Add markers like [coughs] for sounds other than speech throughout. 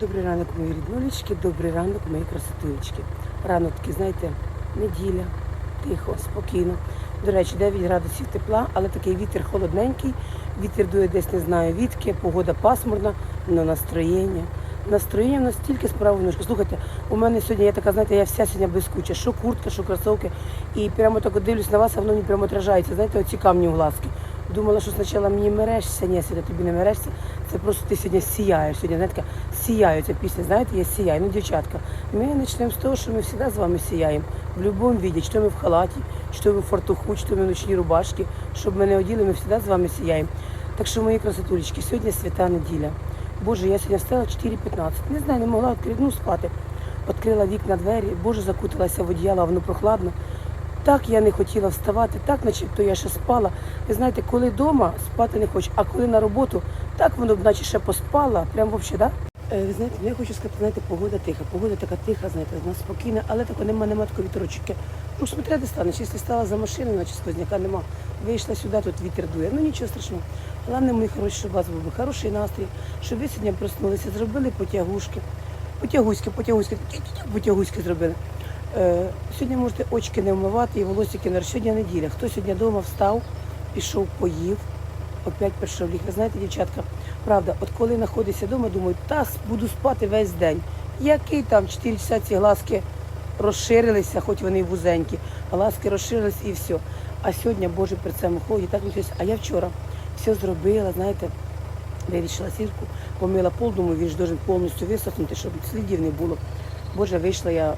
Добрий ранок, мої ріднулечки, добрий ранок, мої красотулечки. Ранок такий, знаєте, неділя, тихо, спокійно. До речі, 9 градусів тепла, але такий вітер холодненький. Вітер дує десь не знаю відки, погода пасмурна, але настроєння. Настроєння настільки справа внучка. Слухайте, у мене сьогодні я така, знаєте, я вся сьогодні блискуча, що куртка, що кросовки. І прямо так дивлюсь на вас, а воно мені прямо отражається. Знаєте, оці камні у глазки. Думала, що спочатку мені мережся, ні, сьогодні тобі не мережся. Це просто ти сьогодні сіяєш. Сьогодні знаєте, сіяю ця пісня, знаєте, я сіяю. Ну, дівчатка, ми почнемо з того, що ми завжди з вами сіяємо. В будь-якому віді, що ми в халаті, що ми в фартуху, що ми в ночній рубашці, щоб ми не оділи, ми завжди з вами сіяємо. Так що, мої красотулечки, сьогодні свята неділя. Боже, я сьогодні встала 4.15. Не знаю, не могла відкрити, ну спати. Відкрила вікна двері, Боже, закуталася в одіяло, воно прохладно. Так я не хотіла вставати, так начебто я ще спала. Ви знаєте, коли вдома спати не хочу, а коли на роботу, так воно б наче ще поспала, прям взагалі, да? Е, Ви знаєте, я хочу сказати, знаєте, погода тиха, погода така тиха, знаєте, вона спокійна, але тако нема, нема такої вітрочки. Ну, смотря де станеш, якщо стала за машиною, наче сквозняка нема. Вийшла сюди, тут вітер дує. Ну нічого страшного. Головне, мої хороші, щоб у вас був хороший настрій, щоб ви сьогодні проснулися, зробили потягушки. Потягуськи, потягуськи, потягуськи зробили. Е, сьогодні можете очки не вмивати і волосики на сьогодні неділя. Хто сьогодні вдома встав, пішов, поїв, опять прийшов ліг. Ви знаєте, дівчатка, правда, от коли знаходишся вдома, думаю, та буду спати весь день. Який там 4 часа ці глазки розширилися, хоч вони і вузенькі, а глазки розширились і все. А сьогодні, Боже, при цьому ході, так нічого. А я вчора все зробила, знаєте, вирішила сірку, помила пол, думаю, він ж должен повністю висохнути, щоб слідів не було. Боже, вийшла я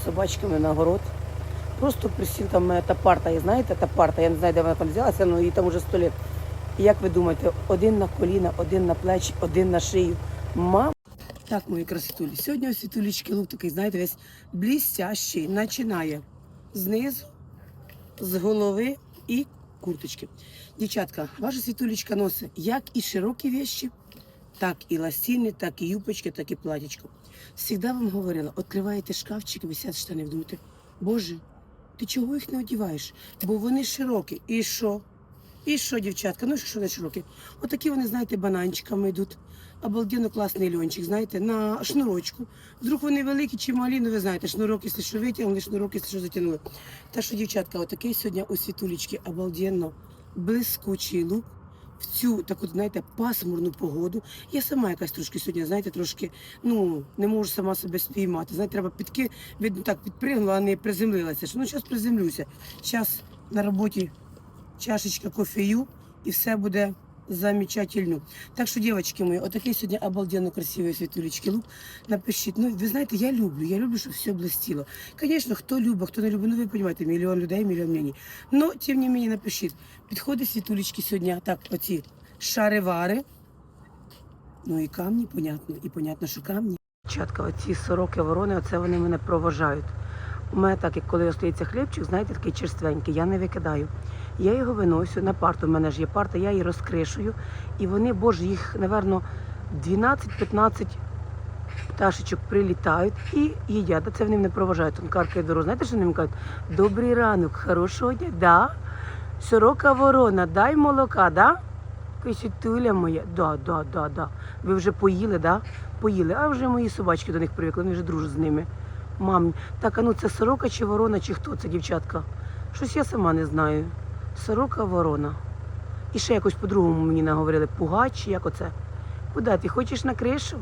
з собачками на город. Просто присів там та парта, знаєте, та парта, я не знаю, де вона там взялася, але її там уже сто літ. Як ви думаєте, один на коліна, один на плечі, один на шию. Мам. Так, мої красотулі. Сьогодні у світулічки лук такий, знаєте, весь блістящий, починає знизу, з голови і курточки. Дівчатка, ваша світулечка носить як і широкі вещі, так і ластіни, так і юбочки, так і платічко. Всегда вам говорила, відкриваєте шкафчик, висять штани, думаєте, Боже, ти чого їх не одіваєш? Бо вони широкі. І що? І що, дівчатка? Ну що не широкі? Отакі вони, знаєте, бананчиками йдуть. Обалденно класний льончик, знаєте, на шнурочку. Вдруг вони великі чи малі, ну ви знаєте, шнурок, якщо що витягнули, шнурок, якщо що затягнули. Та що, дівчатка, отакий сьогодні у світулечки обалденно блискучий лук. В цю таку, знаєте, пасмурну погоду. Я сама якась трошки сьогодні, знаєте, трошки ну не можу сама себе спіймати. Знаєте, треба підки, видно, так підпригнула, а не приземлилася. Ну, зараз приземлюся. Зараз на роботі чашечка кофею і все буде замечательно. Так що, дівчатки мої, отакий сьогодні обалденно красивий світулечки лук. Напишіть. Ну, ви знаєте, я люблю, я люблю, щоб все блистіло. Звісно, хто любить, хто не любить, ну ви розумієте, мільйон людей, мільйон мнені. Ну, тим не мені напишіть. Підходить світулечки сьогодні, так, оці шаривари. Ну і камні, понятно, і понятно, що камні. Чатка, оці сороки ворони, оце вони мене проважають. У мене так, як коли остається хлібчик, знаєте, такий черственький, я не викидаю. Я його виносю на парту, в мене ж є парта, я її розкришую. І вони, боже, їх, напевно, 12-15 пташечок прилітають і їдять. А це вони мене проважають. Он каркає дорогу. Знаєте, що вони кажуть? Добрий ранок, хорошого дня. Да? Сорока ворона, дай молока, да? Кисітуля моя, да, да, да, да. Ви вже поїли, да? Поїли. А вже мої собачки до них привикли, вони вже дружать з ними. Мам, так, а ну це сорока чи ворона, чи хто це, дівчатка? Щось я сама не знаю. Сорока ворона. І ще якось по-другому мені наговорили. Пугач, як оце? Куди ти хочеш на кришу?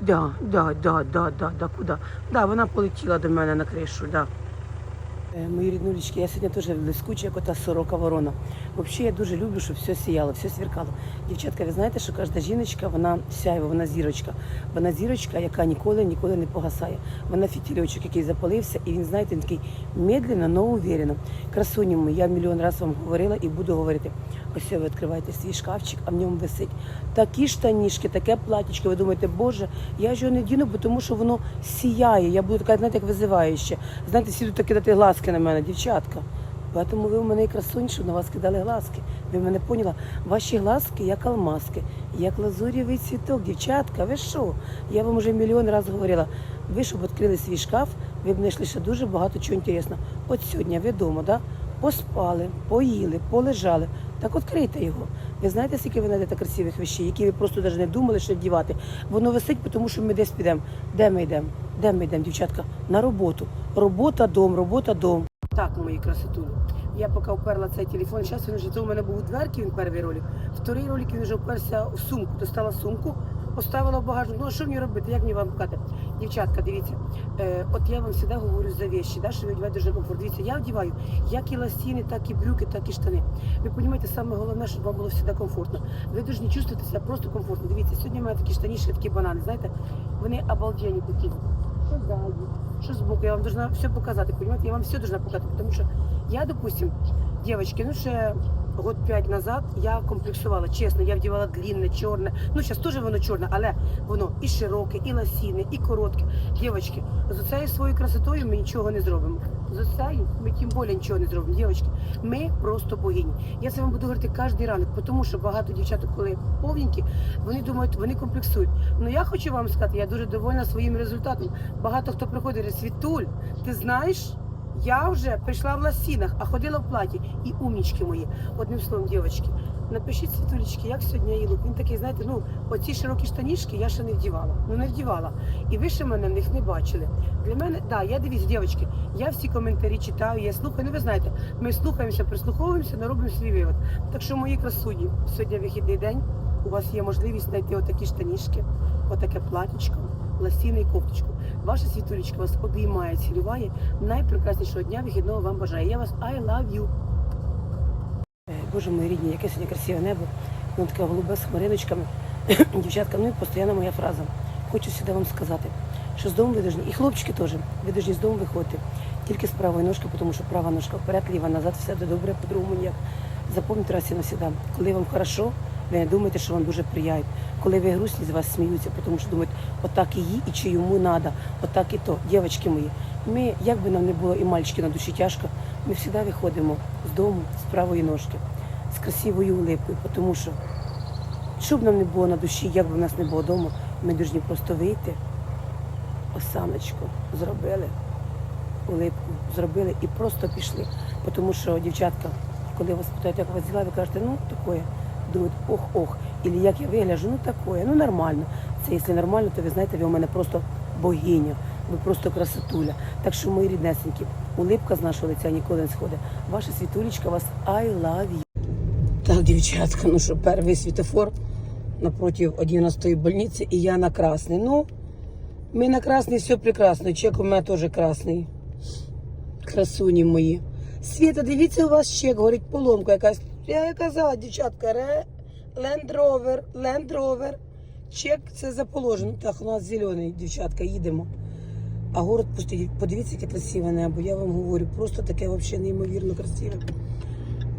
Да, да, да, да, да, да, куди? Да, вона полетіла до мене на кришу, да. Е, Мої ріднулічки, я сьогодні теж блискуча, як ота сорока ворона. Взагалі я дуже люблю, щоб все сіяло, все сверкало. Дівчатка, ви знаєте, що кожна жіночка, вона сяєва, вона зірочка. Вона зірочка, яка ніколи ніколи не погасає. Вона фітільочок, який запалився, і він, знаєте, він такий медленно, но уверенно. Красуні мої, я мільйон разів вам говорила і буду говорити. Ось ви відкриваєте свій шкафчик, а в ньому висить такі штанішки, таке платічко. Ви думаєте, боже, я ж його не діну, бо тому що воно сіяє. Я буду така, знаєте, як визиваюча. Знаєте, всі тут кидати глазки на мене, дівчатка. Тому ви в мене і красунь, на вас кидали глазки. Ви мене поняла? Ваші глазки як алмазки, як лазурєвий цвіток, дівчатка, ви що? Я вам вже мільйон разів говорила. Ви щоб відкрили свій шкаф, ви б знайшли ще дуже багато чого інтересного. От сьогодні ви вдома, да? поспали, поїли, полежали. Так відкрийте його. Ви знаєте, скільки ви знайдете красивих вещей, які ви просто навіть не думали, що вдівати. Воно висить, тому що ми десь підемо. Де ми йдемо? Де ми йдемо, дівчатка? На роботу. Робота, дом, робота, дом. Так, мої красотулі. Я поки вперла цей телефон. Зараз він вже то у мене був у дверки, він перший ролик. Вторий ролик він вже вперся в сумку. Достала сумку, поставила в багажник. Ну що мені робити? Як мені вам показати? Дівчатка, дивіться, е, от я вам завжди говорю за вещі, да, що ви вдіваєте дуже комфорт. Дивіться, я вдіваю як і ластіни, так і брюки, так і штани. Ви розумієте, саме головне, щоб вам було завжди комфортно. Ви дуже не себе просто комфортно. Дивіться, сьогодні в мене такі штанішки, такі банани, знаєте, вони обалденні такі. Що ззаді, що збоку, я вам должна все показати, понимаете? Я вам все должна показати, тому що я, допустим, девочки, ну ще год п'ять назад я комплексувала, чесно, я вдівала длинне, чорне. Ну, зараз теж воно чорне, але воно і широке, і ласіне, і коротке. Дівчатки, з цією своєю красотою ми нічого не зробимо. З цією ми тим більше нічого не зробимо. Дівчатки, ми просто богині. Я це вам буду говорити кожен ранок, тому що багато дівчаток, коли повненькі, вони думають, вони комплексують. Ну я хочу вам сказати, я дуже довольна своїм результатом. Багато хто приходить, Світуль, ти знаєш? Я вже прийшла в ласінах, а ходила в платі. І умнічки мої. Одним словом, дівчатки, напишіть світулечки, як сьогодні лук. Він такий, знаєте, ну оці широкі штанішки я ще не вдівала. Ну не вдівала. І ви ще мене в них не бачили. Для мене, да, я дивіться, дівчатки, я всі коментарі читаю, я слухаю. Ну ви знаєте, ми слухаємося, прислуховуємося, не робимо свій вивод. Так що, мої красуні, сьогодні вихідний день. У вас є можливість знайти отакі штанішки, отаке платічко, ласіни і кофточку. Ваша світулечка вас обіймає, цілюває. Найпрекраснішого дня вихідного вам бажаю. Я вас I love you. Е, Боже мої рідні, яке сьогодні красиве небо. Воно таке голубе з хмариночками. [coughs] Дівчатка, ну і постійно моя фраза. Хочу сюди вам сказати, що з дому ви должні, і хлопчики теж, ви должні з дому виходити. Тільки з правої ножки, тому що права ножка вперед, ліва назад, все буде добре, по-другому ніяк. Запам'ятайте раз і навсегда. Коли вам хорошо, не думайте, що вам дуже приятно. Коли ви грустні, з вас сміються, тому що думають, отак і їй, і чи йому треба, отак і то. Дівчатки мої, ми, як би нам не було і мальчики на душі тяжко, ми завжди виходимо з дому з правої ножки, з красивою улипкою, тому що що б нам не було на душі, як би в нас не було вдома, ми повинні просто вийти, осаночку зробили, улипку зробили і просто пішли. Тому що, дівчатка, коли вас питають, як у вас діла, ви кажете, ну такое. Думають, ох-ох. Ілі як я вигляджу, ну такое, ну нормально. Це якщо нормально, то ви знаєте, ви у мене просто богиня, ви просто красотуля. Так що, мої ріднесенькі, улипка з нашого лиця ніколи не сходить. Ваша світулечка вас I love you. Так, дівчатка, ну що, перший світофор напроти 11-ї больниці, і я на красний. Ну, ми на красний, все прекрасно. Чек у мене теж красний. Красуні мої. Світа, дивіться, у вас чек, говорить, поломка якась. Я казала, дівчатка, ре... Land Rover, Land Rover. Чек це заположено. Так, у нас зелений, дівчатка, їдемо. А город. Подивіться, яке красиве небо. Я вам говорю, просто таке взагалі неймовірно красиве.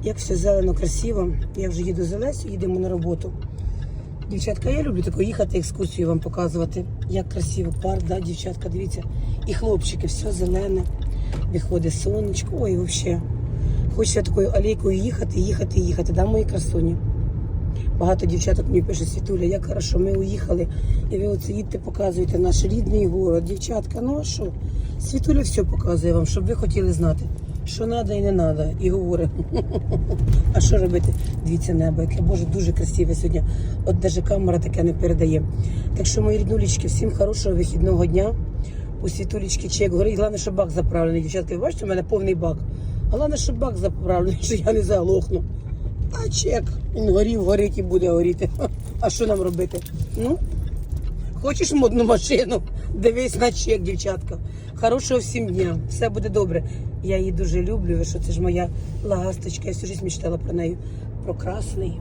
Як все зелено, красиво. Я вже їду з Олесю, їдемо на роботу. Дівчатка, я люблю таку їхати, екскурсію вам показувати. Як красиво парк, да, дівчатка, дивіться. І хлопчики, все зелене. Виходить сонечко. Ой, взагалі. Хочеться такою алейкою їхати, їхати, їхати. Да, мої красуні. Багато дівчаток мені пише, Світуля, як хорошо, ми уїхали. І ви оце їдьте, показуєте наш рідний город. Дівчатка, ну а що? Світуля все показує вам, щоб ви хотіли знати, що треба і не треба. І говорить. [laughs] А що робити? Дивіться небо, яке Боже, дуже красиве сьогодні. От навіть камера таке не передає. Так що, мої ріднулечки, всім хорошого вихідного дня. У світулечки чек горить. Головне, що бак заправлений. Дівчатки, ви бачите, у мене повний бак. Головне, щоб бак заправлений, що я не заглохну. А чек, він горів, горить і буде горіти. А що нам робити? Ну, хочеш модну машину? Дивись на чек, дівчатка. Хорошого всім дня, все буде добре. Я її дуже люблю, що це ж моя ласточка. Я всю життя мечтала про неї. Про красний,